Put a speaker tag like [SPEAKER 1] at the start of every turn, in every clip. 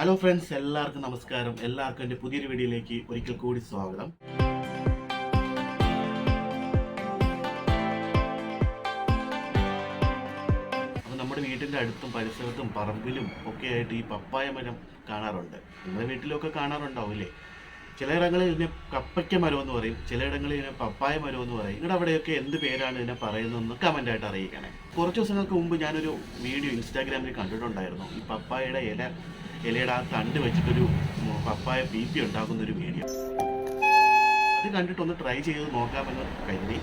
[SPEAKER 1] Hello friends എല്ലാവർക്കും നമസ്കാരം. എല്ലാവർക്കും എന്റെ പുതിയൊരു വീഡിയോയിലേക്ക് ഒരിക്കൽ കൂടി സ്വാഗതം. നമ്മുടെ വീട്ടിന്റെ അടുത്തും പരിസരത്തും പറമ്പിലും ഒക്കെ ആയിട്ട് ഈ പപ്പായ മരം കാണാറുണ്ട്. നിങ്ങളുടെ വീട്ടിലൊക്കെ കാണാറുണ്ടാവില്ലേ? ചിലയിടങ്ങളിൽ ഇതിനെ കപ്പയ്ക്ക മരം എന്ന് പറയും. ചിലയിടങ്ങളിൽ ഇതിനെ പപ്പായ മരം എന്ന് പറയും. നിങ്ങളുടെ അവിടെയൊക്കെ എന്ത് പേരാണ് ഇതിനെ പറയുന്നതെന്ന് കമന്റായിട്ട് അറിയിക്കണേ. കുറച്ച് ദിവസങ്ങൾക്ക് മുമ്പ് ഞാനൊരു വീഡിയോ ഇൻസ്റ്റാഗ്രാമിൽ കണ്ടിട്ടുണ്ടായിരുന്നു. ഈ പപ്പായയുടെ ഇല ഇലയുടെ ആ തണ്ട് വെച്ചിട്ടൊരു പപ്പായ ബി പി ഉണ്ടാക്കുന്ന ഒരു വീഡിയോ അത് കണ്ടിട്ടൊന്ന് ട്രൈ ചെയ്ത് നോക്കാമെന്ന് കരുതി.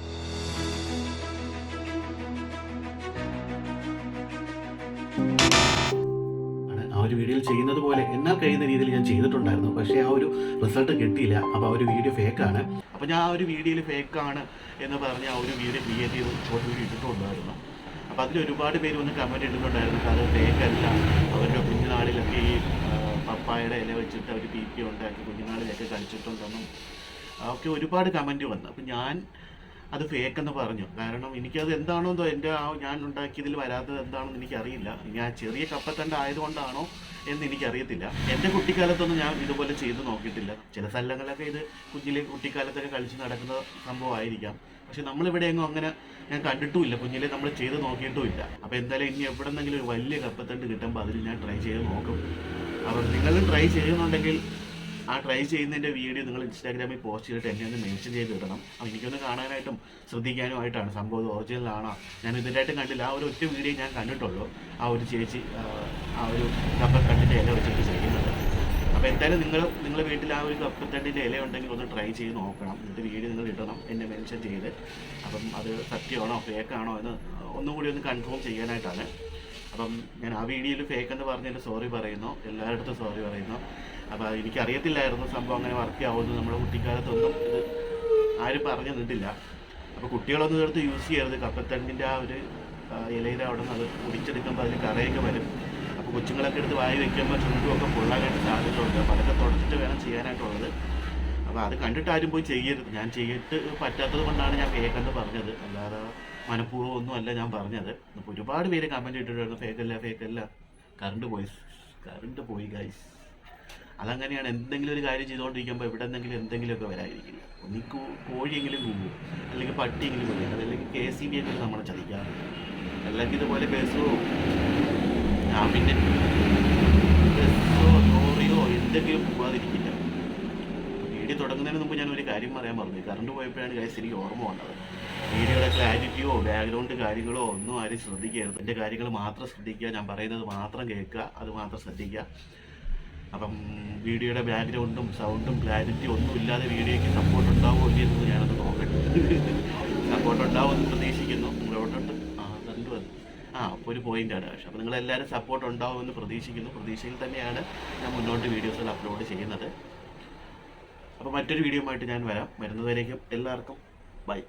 [SPEAKER 1] ആ ഒരു വീഡിയോയിൽ ചെയ്യുന്നത് പോലെ എന്നാൽ കഴിയുന്ന രീതിയിൽ ഞാൻ ചെയ്തിട്ടുണ്ടായിരുന്നു. പക്ഷേ ആ ഒരു റിസൾട്ട് കിട്ടിയില്ല. അപ്പോൾ ആ ഒരു വീഡിയോ ഫേക്കാണ് അപ്പോൾ ഞാൻ ആ ഒരു വീഡിയോയിൽ ഫേക്കാണ് എന്ന് പറഞ്ഞ് ആ ഒരു വീഡിയോ ക്രിയേറ്റ് ചെയ്ത് ഷോർട്ട് വീഡിയോ ഇട്ടിട്ടുണ്ടായിരുന്നു. അപ്പോൾ അതിൽ ഒരുപാട് പേര് വന്ന് കമന്റ് ഇട്ടിട്ടുണ്ടായിരുന്നു. അത് ഫേക്കല്ല ഈ പപ്പായുടെ ഇല വെച്ചിട്ട് അവർ പി പി ഉണ്ടാക്കി കുഞ്ഞുനാളിലൊക്കെ കളിച്ചിട്ടുണ്ടെന്നും ഒക്കെ ഒരുപാട് കമന്റ് വന്നു. അപ്പം ഞാൻ അത് ഫേക്ക് എന്ന് പറഞ്ഞു. കാരണം എനിക്കത് എന്താണോ എന്തോ എന്റെ ആ ഞാൻ ഉണ്ടാക്കിയതിൽ വരാത്തത് എന്താണെന്ന് എനിക്കറിയില്ല. ഞാൻ ചെറിയ കപ്പത്തണ്ട ആയതുകൊണ്ടാണോ എന്ന് എനിക്കറിയത്തില്ല. എന്റെ കുട്ടിക്കാലത്തൊന്നും ഞാൻ ഇതുപോലെ ചെയ്ത് നോക്കിയിട്ടില്ല. ചില സ്ഥലങ്ങളിലൊക്കെ ഇത് കുഞ്ഞിലെ കുട്ടിക്കാലത്തൊക്കെ കളിച്ച് നടക്കുന്ന സംഭവമായിരിക്കാം പക്ഷെ നമ്മളിവിടെയെങ്ങും അങ്ങനെ ഞാൻ കണ്ടിട്ടുമില്ല. കുഞ്ഞിലെ നമ്മൾ ചെയ്ത് നോക്കിയിട്ടുമില്ല. അപ്പോൾ എന്തായാലും ഇനി എവിടെന്നെങ്കിലും ഒരു വലിയ കപ്പത്തണ്ട് കിട്ടുമ്പോൾ അതിൽ ഞാൻ ട്രൈ ചെയ്ത് നോക്കും. അപ്പം നിങ്ങൾ ട്രൈ ചെയ്യുന്നുണ്ടെങ്കിൽ ആ ട്രൈ ചെയ്യുന്നതിന്റെ വീഡിയോ നിങ്ങൾ ഇൻസ്റ്റാഗ്രാമിൽ പോസ്റ്റ് ചെയ്തിട്ട് എന്നെ ഒന്ന് മെൻഷൻ ചെയ്ത് ഇടണം. അപ്പോൾ എനിക്കൊന്ന് കാണാനായിട്ടും ശ്രദ്ധിക്കാനുമായിട്ടാണ് സംഭവം ഇത് ഒറിജിനൽ ഞാൻ ഇതിന്റെയായിട്ട് കണ്ടില്ല. ആ ഒരു ഒറ്റ വീഡിയോ ഞാൻ കണ്ടിട്ടുള്ളൂ. ആ ഒരു ചേച്ചി ആ, ഒരു കപ്പത്തണ്ടിന്റെ ഇല വെച്ചിട്ട് ചെയ്യുന്നത് അപ്പോൾ എന്തായാലും നിങ്ങൾ നിങ്ങളുടെ വീട്ടിൽ ആ ഒരു കപ്പത്തണ്ടിന്റെ ഇല ഉണ്ടെങ്കിൽ ഒന്ന് ട്രൈ ചെയ്ത് നോക്കണം. എന്നിട്ട് വീഡിയോ നിങ്ങൾ ഇടണം എന്നെ മെൻഷൻ ചെയ്ത്. അപ്പം അത് സത്യമാണോ ഫേക്കാണോ എന്ന് ഒന്നും കൂടി ഒന്ന് കൺഫേം ചെയ്യാനായിട്ടാണ്. അപ്പം ഞാൻ ആ വീഡിയോയിൽ ഫേക്ക് എന്ന് പറഞ്ഞതിന്റെ സോറി പറയുന്നു. എല്ലായിടത്തും സോറി പറയുന്നു. അപ്പോൾ എനിക്കറിയത്തില്ലായിരുന്നു സംഭവം അങ്ങനെ വർക്ക് ആവുമെന്ന് നമ്മുടെ കുട്ടിക്കാലത്തൊന്നും. ഇത് ആരും പറഞ്ഞു നിന്നിട്ടില്ല അപ്പോൾ കുട്ടികളൊന്നും എടുത്ത് യൂസ് ചെയ്യരുത്. കപ്പത്തണ്ടിന്റെ ആ ഒരു ഇലയിൽ അവിടെ നിന്ന് അത് കുടിച്ചെടുക്കുമ്പോൾ അതിൽ കറയൊക്കെ വരും. അപ്പോൾ കൊച്ചുങ്ങളൊക്കെ എടുത്ത് വായി വെക്കുമ്പോൾ ചുണ്ടുമൊക്കെ പൊള്ളാനായിട്ട് സാധ്യതയുണ്ട്. അപ്പോൾ അതൊക്കെ തുടച്ചിട്ട് വേണം ചെയ്യാനായിട്ടുള്ളത്. അപ്പോൾ അത് കണ്ടിട്ട് ആരും പോയി ചെയ്യരുത്. ഞാൻ ചെയ്തിട്ട് പറ്റാത്തത് കൊണ്ടാണ് ഞാൻ ഫേക്കെന്ന് പറഞ്ഞത്. അല്ലാതെ മനഃപൂർവം ഒന്നും അല്ല ഞാൻ പറഞ്ഞത്. അപ്പോൾ ഒരുപാട് പേര് കമന്റ് ഇട്ടിട്ടുണ്ടായിരുന്നു. ഫേക്കല്ല ഫേക്കല്ല കറണ്ട് പോയി. കറണ്ട് പോയി ഗൈസ് അതങ്ങനെയാണ് എന്തെങ്കിലും ഒരു കാര്യം ചെയ്തുകൊണ്ടിരിക്കുമ്പോൾ ഇവിടെ എന്തെങ്കിലും എന്തെങ്കിലുമൊക്കെ വരാതിരിക്കില്ല. ഒന്നീ കോഴിയെങ്കിലും കൂവും അല്ലെങ്കിൽ പട്ടിയെങ്കിലും കൂവും അതല്ലെങ്കിൽ കെ സി ബി എങ്കിലും നമ്മളെ ചതിക്കാം അല്ലെങ്കിൽ ഇതുപോലെ ബസ്സോ ഞാൻ ബസ്സോ ലോറിയോ എന്തെങ്കിലും പോവാതിരിക്കില്ല. വീഡിയോ തുടങ്ങുന്നതിന് മുമ്പ് ഞാൻ ഒരു കാര്യം പറയാൻ പറഞ്ഞു കറണ്ട് പോയപ്പോഴാണ് കാര്യം എനിക്ക് ഓർമ്മ വന്നത്. വീഡിയോയുടെ ക്ലാരിറ്റിയോ ബാക്ക്ഗ്രൗണ്ട് കാര്യങ്ങളോ ഒന്നും ആരും ശ്രദ്ധിക്കരുത്. എന്റെ കാര്യങ്ങൾ മാത്രം ശ്രദ്ധിക്കുക ഞാൻ പറയുന്നത് മാത്രം കേൾക്കുക അത് മാത്രം ശ്രദ്ധിക്കുക. അപ്പം വീഡിയോയുടെ ബാക്ക്ഗ്രൗണ്ടും സൗണ്ടും ക്ലാരിറ്റി ഒന്നും ഇല്ലാതെ വീഡിയോയ്ക്ക് സപ്പോർട്ട് ഉണ്ടാവുമോ ഇല്ലെന്ന് ഞാനത് നോക്കട്ടെ. സപ്പോർട്ട് ഉണ്ടാവുമെന്ന് പ്രതീക്ഷിക്കുന്നു. നിങ്ങളോട്ടുണ്ട് ആ കണ്ടു വന്നു. ആ അപ്പോൾ ഒരു പോയിന്റാണ് പക്ഷേ അപ്പോൾ നിങ്ങളെല്ലാവരും സപ്പോർട്ട് ഉണ്ടാവുമെന്ന് പ്രതീക്ഷിക്കുന്നു. പ്രതീക്ഷയിൽ തന്നെയാണ് ഞാൻ മുന്നോട്ട് വീഡിയോസുകൾ അപ്ലോഡ് ചെയ്യുന്നത്. അപ്പോൾ മറ്റൊരു വീഡിയോ ആയിട്ട് ഞാൻ വരാം. വരുന്നതുവരേക്കും എല്ലാവർക്കും ബൈ